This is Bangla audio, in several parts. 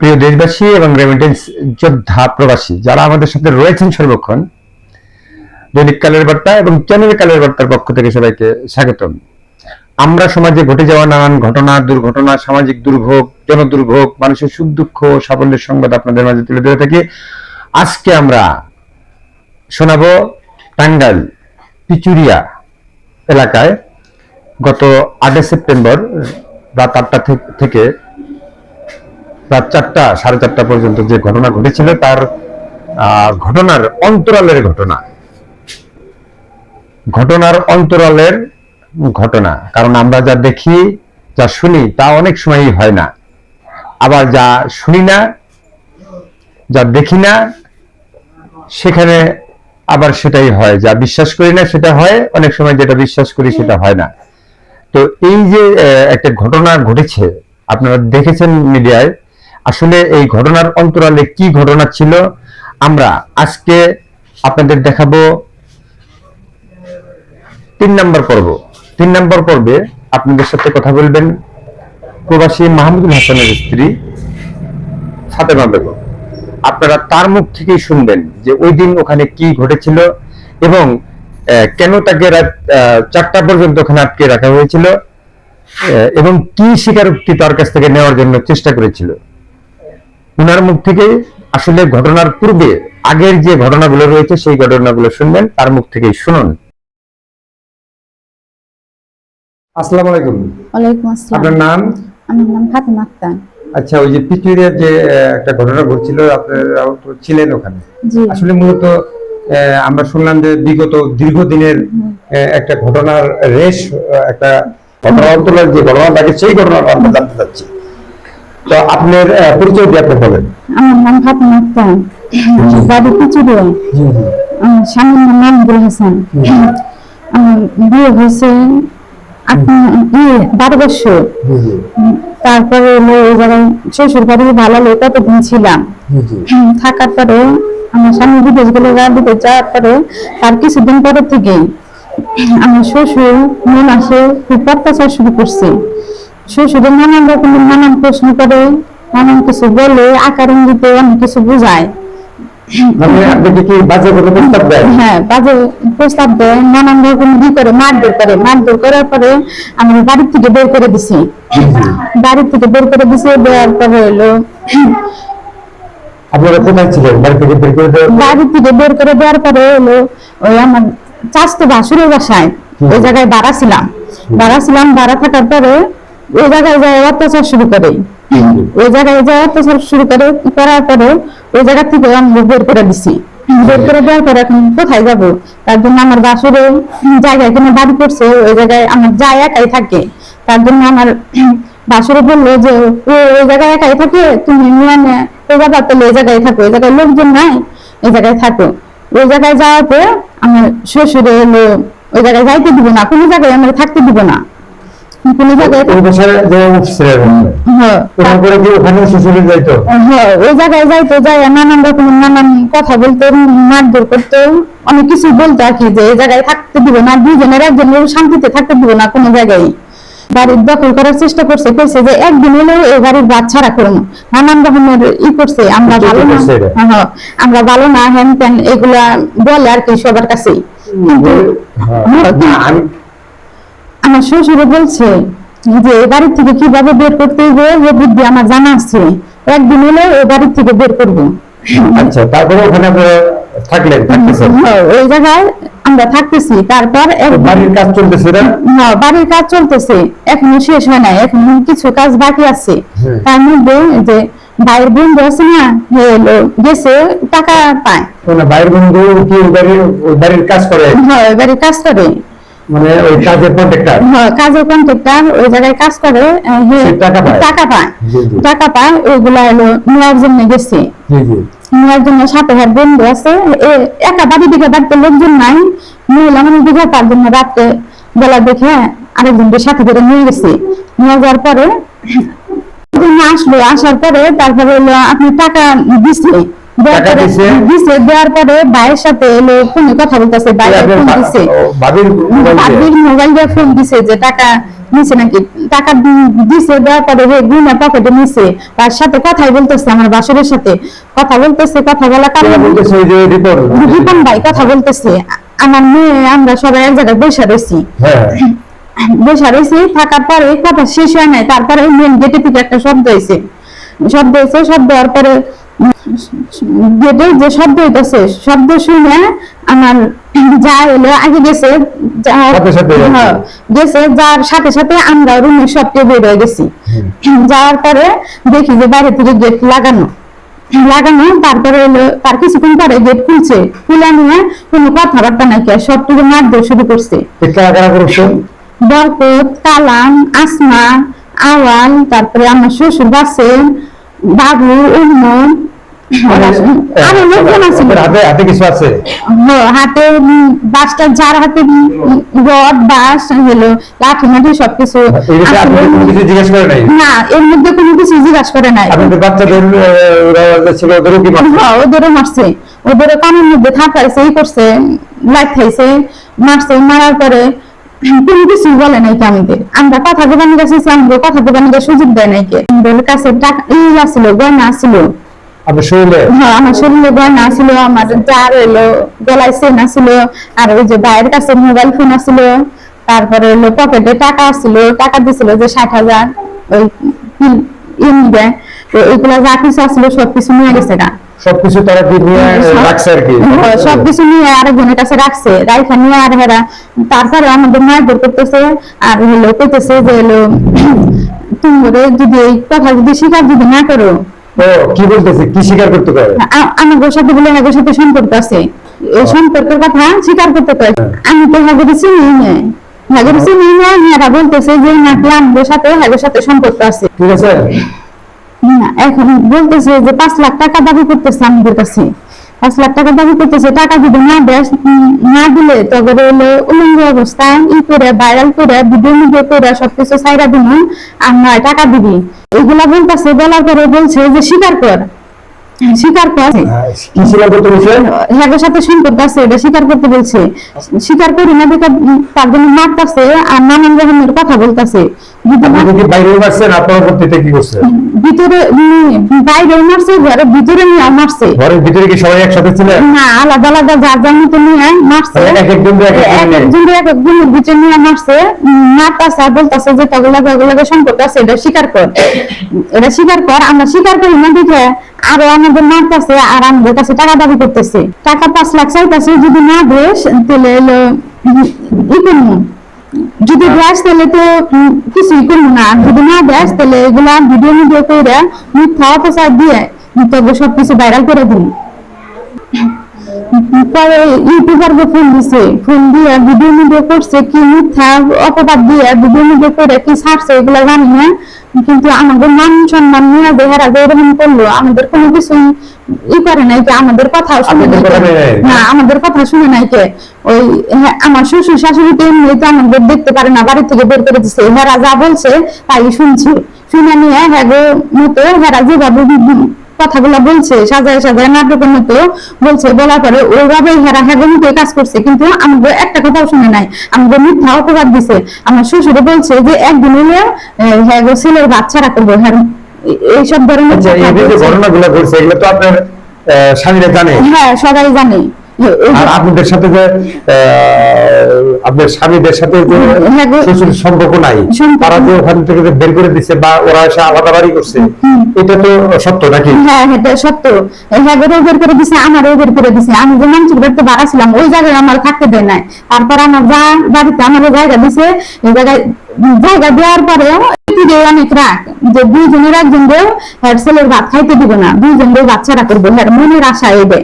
প্রিয় দেশবাসী এবং রেমিটেন্স যোদ্ধা প্রবাসী, যারা আমাদের সাথে রয়েছেন সর্বক্ষণ, দৈনিক কালের বার্তা এবং চ্যানেল কালের বার্তার পক্ষ থেকে সবাইকে স্বাগতম। আমরা সমাজে ঘটে যাওয়া নানান ঘটনা, দুর্ঘটনা, সামাজিক দুর্ভোগ, জনদুর্ভোগ, মানুষের সুখ, দুঃখ সাফল্যের সংবাদ আপনাদের মাঝে তুলে ধরে থাকি। আজকে আমরা শোনাবো টাঙ্গাইল, পিচুরিয়া এলাকায় গত আটই সেপ্টেম্বর রাত আটটা থেকে রাত চারটা, সাড়ে চারটা পর্যন্ত যে ঘটনা ঘটেছিল, তার ঘটনার অন্তরালের ঘটনা। ঘটনার অন্তরালের ঘটনা। কারণ আমরা যা দেখি, যা শুনি, তা অনেক সময়ই হয় না। আবার যা শুনি না, যা দেখি না, সেখানে আবার সেটাই হয়। যা বিশ্বাস করি না, সেটা হয়। অনেক সময় যেটা বিশ্বাস করি, সেটা হয় না। তো এই যে একটা ঘটনা ঘটেছে, আপনারা দেখেছেন মিডিয়ায় আসলে এই ঘটনার অন্তরালে কি ঘটনা ছিল, আমরা আজকে আপনাদের দেখাবো তিন নম্বর পর্ব। তিন নম্বর পর্বে আপনাদের সাথে কথা বলবেন প্রবাসী মাহমুদুল হাসানের স্ত্রী ফাতেমা বেগম। আপনারা তার মুখ থেকেই শুনবেন যে ওই দিন ওখানে কি ঘটেছিল এবং কেন তাকে চারটা পর্যন্ত ওখানে আটকে রাখা হয়েছিল এবং কি স্বীকারোক্তি তার কাছ থেকে নেওয়ার জন্য চেষ্টা করেছিল। উনার মুখ থেকে আসলে ঘটনার পূর্বে আগের যে ঘটনাগুলো রয়েছে সেই ঘটনাগুলো শুনবেন তার মুখ থেকেই শুনুন। আসসালামু আলাইকুম। ওয়ালাইকুম আসসালাম। আপনার নাম? আমার নাম ফাতেমা আক্তার। আচ্ছা ওই যে যে একটা ঘটনা ঘটছিল আপনারা ছিলেন ওখানে। আসলে মূলত আমরা শুনলাম যে বিগত দীর্ঘদিনের একটা ঘটনার রেশ একটা ঘটনা অন্তরের যে ঘটনা থাকে সেই ঘটনাটা আমরা জানতে চাচ্ছি। তো আপনার পরিচয় দিয়ে আপনি বলেন। আমার নাম ফাতেমা আক্তার। বাড়ি আমার স্বামীর নাম মাহমুদুল হাসান। আমার বিয়ে হয়েছে বারো বছর। তারপরে ওই জায়গায় শ্বশুর বাড়ি ভালো হলো ততদিন ছিলাম থাকার পরে আমার স্বামী বিদেশ গেলে বিদেশ যাওয়ার পরে তার কিছুদিন পরে থেকে আমার শ্বশুর মন আসে খুব অত্যাচার শুরু করছে। শ্বশুরের নানান রকমের নানান প্রশ্ন করে নানান কিছু বলে আকার ইঙ্গিতে অনেক কিছু বোঝায়। মানে হ্যাঁ বাজে প্রস্তাব দেয় নানান রকম ই করে মারধর করে। মারধর করার পরে আমি বাড়ি থেকে বের করে দিছি। বাড়ি থেকে বের করে দিছি দেওয়ার পরে হলো আপনারা কোথায় ছিলেন? বাড়ি থেকে বের করে দেওয়ার বাড়ি থেকে বের করে দেওয়ার পরে হলো ওই আমার চাষতো বাসুরের বাসায় ওই জায়গায় বাড়া ছিলাম। বাড়া ছিলাম বাড়া থাকার পরে ওই জায়গায় যায় অত্যাচার শুরু করে। ওই জায়গায় যায় অত্যাচার শুরু করে করার পরে ওই জায়গা থেকে আমি বের করে দিছি। বের করে দেওয়ার পরে এখন কোথায় যাব? তার জন্য আমার বাসুরে জায়গায় এখানে বাড়ি করছে ওই জায়গায় আমার যা একাই থাকে। তার জন্য আমার বাসুরে বলল যে ও ওই জায়গায় একাই থাকে? তুমি মানে ওই জায়গা তাহলে ওই জায়গায় থাকো। ওই জায়গায় লোকজন নাই ওই জায়গায় থাকো। ওই জায়গায় যাওয়ার পর আমার শ্বশুরে এলো ওই জায়গায় যাইতে দিব না কোনো জায়গায় আমার থাকতে দিব না। কোনো জায়গায় ওই বছরে যে উঠছিলেন হ্যাঁ। ওখান কি ওখানে শ্বশুরে যাইতো? হ্যাঁ ওই জায়গায় যাইতো যাই নানান রকমের নানান কথা বলতো মারধর করতো অনেক কিছু বলতো আর কি যে এই জায়গায় থাকতে দিব না দুজনের একজন শান্তিতে থাকতে দিব না কোনো জায়গায়। বাড়ির দখল করার চেষ্টা করছে কইছে যে একদিন হলেও এই বাড়ির বাচ্চারা করব নানান রকমের ই করছে আমরা ভালো না? হ্যাঁ, আমরা ভালো না হ্যান ত্যান এগুলা বলে আর কি সবার কাছেই। কিন্তু না, আমি আমার শ্বশুরে বলছে যে এই বাড়ি থেকে কীভাবে বের করতে হবে এ বুদ্ধি আমার জানা আছে। একদিন হলে ওই বাড়ি থেকে বের করব। আচ্ছা তারপরে ওখানে আপনারা থাকলেন থাকতেছেন? ওই জায়গায় আমরা থাকতেছি। তারপর বাড়ির কাজ চলতেছে না? বাড়ির কাজ চলতেছে। এখনও শেষ হয় এখন কিছু কাজ বাকি আছে। তার মধ্যে যে ভাইয়ের বন্ধু আছে না এলো গেছে টাকা পায়। মানে বাইরের বন্ধু কি বাড়ির বাড়ির কাজ করে? হ্যাঁ বাড়ির কাজ করে। মানে ওই কাজের কন্ট্রাক্টর হ্যাঁ, কাজের কন্ট্রাক্টর ওই জায়গায় কাজ করে টাকা পায়? টাকা পায়। টাকা পায় ওইগুলা হলো নেওয়ার জন্য গেছে। নেওয়ার জন্য সাথে হাত বন্ধু আছে একা বাড়ি দিকে বাড়িতে লোকজন নাই। মহিলা মানুষ দিকে তার জন্য রাত্রে বেলা দেখে আরেকজনকে সাথে করে নিয়ে গেছে। নিয়ে যাওয়ার পরে আসলো আসার পরে তারপরে হলো আপনি টাকা দিছে। দেওয়ার পরে- দিছে? দিছে দেওয়ার পরে ভাইয়ের সাথে এলো ফোনে কথা বলতেছে ভাইয়ের ফোন দিছে। ও, মোবাইল দিয়ে? বাবির মোবাইল দিয়ে ফোন দিছে যে টাকা নিছে নাকি? টাকা দিছে দেওয়ার পরে হে গুনা পকেটে নিছে। তার সাথে কথাই বলতেছে আমার বাসরের সাথে। কথা বলতেছে কথা বলা কারণে বলতেছে যে রিপন ভাই কথা বলতেছে। আমার মেয়ে আমরা সবাই এক জায়গায় বসে রয়েছি। হ্যাঁ। বসে রয়েছি থাকার পরে কথা শেষ হয় নাই। তারপরে মেন গেটে থেকে একটা শব্দ হয়েছে। শব্দ হয়েছে শব্দ হওয়ার পরে গেটে যে শব্দ হইতেছে শব্দ শুনে আমার যা এলো আগে গেছে হ্যাঁ, গেছে যার সাথে সাথে আমরা রুমের সবকে বের হয়ে গেছি। যাওয়ার পরে দেখি যে বাইরে থেকে গেট লাগানো। লাগানো তারপরে হলো তার কিছুক্ষণ পরে গেট খুলছে। খুলে নিয়ে কোনো কথাবার্তা নাকি আর সবটুকু মারধর শুরু করছে। কারা কারা করছে? বরকত কালাম আসমা আওয়াল তারপরে আমার শ্বশুর বাসে বাবু উম্মন আরও লোকজন আছে। ওদের হাতে হাতে কিছু আছে? হাতে বাসটা যার হাতে রড বাস হলো লাঠি মাঠি সবকিছু এই বিষয়ে আপনি আসলে- কোনো কিছু জিজ্ঞেস করে নাই? না এর মধ্যে কোনো কিছু জিজ্ঞাসা করে নাই। আপনাদের বাচ্চাদের আহ, ওরা যে ছিল ওদেরও কি মারছে? হ্যাঁ ওদেরও মারছে। ওদেরও কানের মধ্যে থাকাইছে এই করছে লাইট খাইছে মারছে মারার পরে কোনো কিছু বলে নাই কি আমাদের আমরা কথা দোকানের কাছে আমাদের কথা দোকানের সুযোগ দেয় নাই কে। আমাদের কাছে টাকা ই আসছিল গয়না আসছিল হ্যাঁ আমার শরীরে গয়না ছিল আমার জার এলো গলায় চেন ছিল আর ওই যে ভাইয়ের কাছে মোবাইল ফোন আছিল তারপরে হলো পকেটে টাকা ছিল টাকা দিছিল যে ষাট হাজার ওই তো এইগুলা যা কিছু আসছিল সবকিছু নিয়ে গেছে গা। সবকিছু তারা নিয়ে রাখছে আর কি? হ্যাঁ, সবকিছু। নিয়ে আরেকজনের কাছে রাখছে নিয়ে আর হেরা তারপরে আমাদের মারধর করতেছে আর হলো কইতেছে যে হলো তোমরে যদি এই কথা যদি স্বীকার যদি না করো ও কি বলতেছে? কি স্বীকার করতে পারে? আমি আমার সাথে বলে হাগের সাথে সম্পর্ক আছে। এই সম্পর্কের কথা স্বীকার করতে পারে। আমি তো হ্যাঁ চিনি হ্যাঁ হাগের চিনি না হ্যাঁ বলতেছে যে নাকি আমাদের সাথে হাগের সাথে সম্পর্ক আছে। ঠিক আছে। এখন বলতেছে যে পাঁচ লাখ টাকা দাবি করতেছে আমাদের কাছে। পাঁচ লাখ টাকা দাবি করতেছে টাকা যদি না দেয় না দিলে তবে হলো উলঙ্গ অবস্থায় ই করে ভাইরাল করে ভিডিও করে সবকিছু সাইরা দিন আর নয় টাকা দিবি। এগুলা বলতেছে বলার পরে বলছে যে স্বীকার কর। স্বীকার কর। হ্যাঁ, সাথে এটা স্বীকার করতে বলছে। স্বীকার করি না দেখে তার জন্য মারতেছে আর নানান রকমের কথা বলতেছে। যদি বাইরে মারছেন আপনার পরবর্তীতে কি করছে? ভিতরে বাইরে মারছে ঘরের ভিতরে নিয়ে মারছে। ঘরের ভিতরে কি সবাই একসাথে ছিলেন না আলাদা আলাদা যার যার মতো নিয়ে মারছে। এক একজন এক এক একজন? একজন ভিতরে নিয়ে মারছে। মারতাছে বলতাছে যে তগলা তগলাকে সম্পর্ক আছে এটা স্বীকার কর। এটা স্বীকার কর আমরা স্বীকার করি না দেখে আরও আমাদের মারতাছে আর আমাদের কাছে টাকা দাবি করতেছে। টাকা পাঁচ লাখ চাইতাছে যদি না দেস তাহলে ই করব যদি গ্যাস তাহলে তো কিছুই করব না। যদি না গ্যাস তাহলে এগুলা ভিডিও মিডিও করে মিথ্যা অপচার দিয়ে সবকিছু ভাইরাল করে দিন পরে ইউটিউবার কে ফোন দিছে। ফোন দিয়ে ভিডিও ভিডিও করছে কি মিথ্যা অপবাদ দিয়ে ভিডিও ভিডিও করে কি ছাড়ছে এগুলো জানি না। কিন্তু আমাদের মান সম্মান নিয়ে যে হেরা যে এরকম করল আমাদের কোনো কিছু ই করে নাই কি আমাদের কথা শুনে? না আমাদের কথা শুনে নাই কে। ওই হ্যাঁ, আমার শ্বশুর এমনি তো আমাদের দেখতে পারে না বাড়ি থেকে বের করে দিছে। হেরা যা বলছে তাই শুনছি। শুনে নিয়ে হ্যাঁ মতো হেরা যেভাবে কথাগুলো বলছে সাজায় সাজায় নাটকের মতো বলছে বলার পরে ওইভাবে হেরা হেগো মতো কাজ করছে। কিন্তু আমাদের একটা কথাও শুনে নাই আমাকে মিথ্যা অপবাদ দিছে। আমার শ্বশুরে বলছে যে একদিন হলে হ্যাগো ছেলের বাচ্চারা করব। হ্যাঁ এই- এইসব ধরনের আচ্ছা। ঘটনাগুলো ঘটছে এগুলো তো আপনার আহ, স্বামীরা জানে। হ্যাঁ সবাই জানে। আর আপনাদের সাথে যে আপনার স্বামীদের সাথে যে হ্যাঁ শ্বশুর সম্পর্ক নাই তারা যে ওখান থেকে বের করে দিচ্ছে বা ওরা এসে আলাদা বাড়ি করছে এটা তো সত্য নাকি? হ্যাঁ এটা সত্য। হ্যাগেরও বের করে দিছে আমারও বের করে দিছে। আমি যে মানুষের বাড়িতে ছিলাম ওই জায়গায় আমার থাকতে দেয় নাই। তারপর আমার যা বাড়িতে আমার জায়গা দিছে এই জায়গায় জায়গা দেওয়ার পরেও এদিকে অনেক রাগ যে দুইজনের একজন হ্যার ছেলের ভাত খাইতে দিব না দুইজন বাচ্চারা করব হ্যার মনের আশা এবে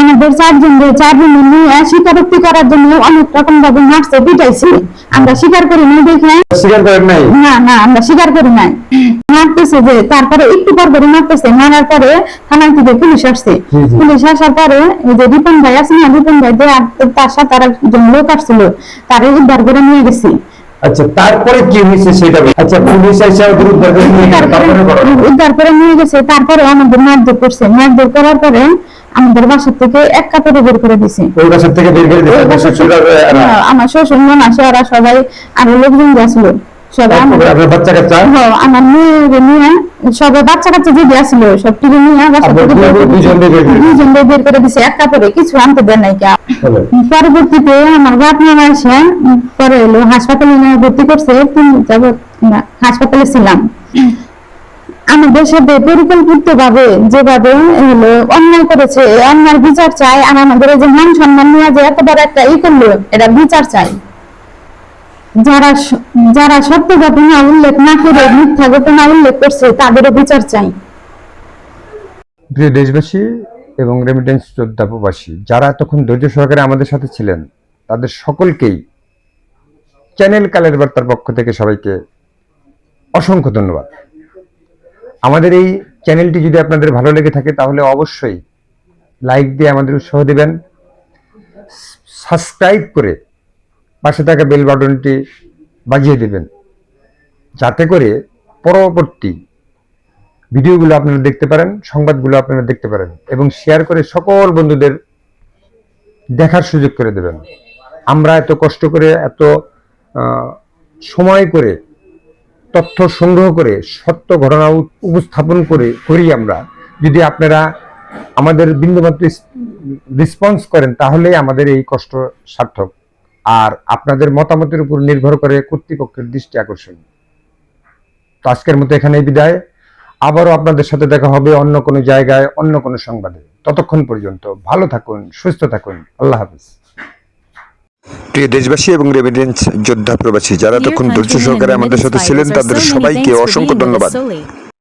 আমাদের চারজন চারজন নিয়ে স্বীকারোক্তি করার জন্য অনেক রকম ভাবে মারছে পিটাইছে আমরা স্বীকার করি না দেখে স্বীকার করেন নাই। না না আমরা স্বীকার করি নাই। মারতেছে যে তারপরে একটু পর পরে মারতেছে মারার পরে থানা থেকে পুলিশ আসছে। পুলিশ আসার পরে ওই যে রিপন ভাই আছে না রিপন ভাই তার সাথে আর একজন লোক আসছিল তারে উদ্ধার করে নিয়ে গেছি। আচ্ছা তারপরে কি হয়েছে সেটা আচ্ছা পুলিশ এসে ওদের উদ্ধার করে নিয়ে উদ্ধার করে- গেছে তারপরে আমাদের মারধর করছে। মারধর করার পরে আমাদের থেকে এক কাপড়ে বের করে দিছে। ওই থেকে বের করে আর- হ্যাঁ, আমার শ্বশুর মন আসে ওরা সবাই আরও লোকজন গেছিল। সবাই আমাদের বাচ্চা কাচ্চা? হ্যাঁ, আমার মেয়ে নিয়ে সবাই বাচ্চা কাচ্চা যে আসছিল সব টিভি নিয়ে বাসা আপনার থেকে বের করে দুজন বের করে দিছে। দুজন বের করে দিছে এক কাপড়ে কিছু আনতে দেয় নাই পরবর্তীতে আমার বাপ মা এসে পরে এলো হাসপাতালে নিয়ে ভর্তি করছে তিন হাসপাতালে ছিলাম। আমাদের সাথে পরিকল্পিত ভাবে যেভাবে হলো অন্যায় করেছে অন্যায় বিচার চাই আর আমাদের এই যে মান সম্মান নিয়ে যে এত বড় একটা ই করল এটা বিচার চাই যারা যারা সত্য ঘটনা উল্লেখ না করে মিথ্যা ঘটনা উল্লেখ করছে তাদেরও বিচার চাই। প্রিয় দেশবাসী এবং রেমিটেন্স যোদ্ধা প্রবাসী, যারা তখন ধৈর্য সহকারে আমাদের সাথে ছিলেন, তাদের সকলকেই চ্যানেল কালের বার্তার পক্ষ থেকে সবাইকে অসংখ্য ধন্যবাদ। আমাদের এই চ্যানেলটি যদি আপনাদের ভালো লেগে থাকে, তাহলে অবশ্যই লাইক দিয়ে আমাদের উৎসাহ দেবেন। সাবস্ক্রাইব করে পাশে থাকা বেল বাটনটি বাজিয়ে দেবেন। যাতে করে পরবর্তী ভিডিওগুলো আপনারা দেখতে পারেন, সংবাদগুলো আপনারা দেখতে পারেন এবং শেয়ার করে সকল বন্ধুদের দেখার সুযোগ করে দেবেন। আমরা এত কষ্ট করে, এত সময় করে, তথ্য সংগ্রহ করে, সত্য ঘটনা উপস্থাপন করে, করি আমরা। যদি আপনারা আমাদের বিন্দুমাত্র রেসপন্স করেন তাহলে আমাদের এই কষ্ট সার্থক। আর আপনাদের মতামতের উপর নির্ভর করে কর্তৃপক্ষের দৃষ্টি আকর্ষণ। তো আজকের মতো এখানেই বিদায়। আবারও আপনাদের সাথে দেখা হবে অন্য কোনো জায়গায় অন্য কোনো সংবাদে। ততক্ষণ পর্যন্ত ভালো থাকুন সুস্থ থাকুন। আল্লাহ হাফিজ। প্রিয় দেশবাসী এবং রেমিডেন্স যোদ্ধা প্রবাসী যারা তখন ধৈর্য সহকারে আমাদের সাথে ছিলেন তাদের সবাইকে অসংখ্য ধন্যবাদ। ধন্যবাদ